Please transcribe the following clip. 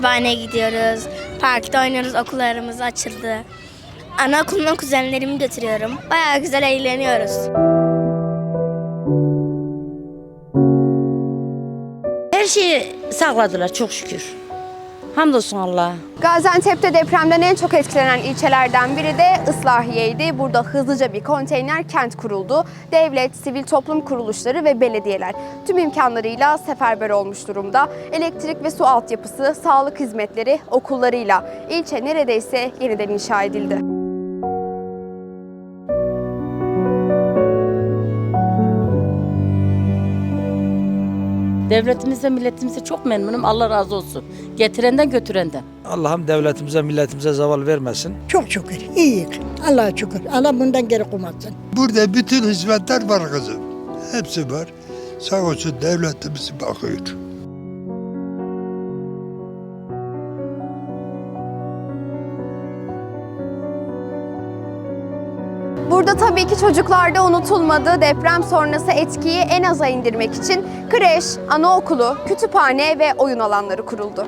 kütüphaneye gidiyoruz. Parkta oynuyoruz. Okullarımız açıldı. Anaokuluna kuzenlerimi götürüyorum. Bayağı güzel eğleniyoruz. Her şeyi sağladılar çok şükür. Hamdolsun Allah'a. Gaziantep'te depremden en çok etkilenen ilçelerden biri de Islahiye'ydi. Burada hızlıca bir konteyner kent kuruldu. Devlet, sivil toplum kuruluşları ve belediyeler tüm imkanlarıyla seferber olmuş durumda. Elektrik ve su altyapısı, sağlık hizmetleri, okullarıyla ilçe neredeyse yeniden inşa edildi. Devletimize, milletimize çok memnunum. Allah razı olsun. Getirenden götürenden. Allah'ım devletimize, milletimize zaval vermesin. Çok şükür, iyiyiz. Allah'a şükür. Allah bundan geri kumasın. Burada bütün hizmetler var kızım. Hepsi var. Sağ olsun devletimiz bakıyor. Burada tabii ki çocuklarda unutulmadı. Deprem sonrası etkiyi en aza indirmek için kreş, anaokulu, kütüphane ve oyun alanları kuruldu.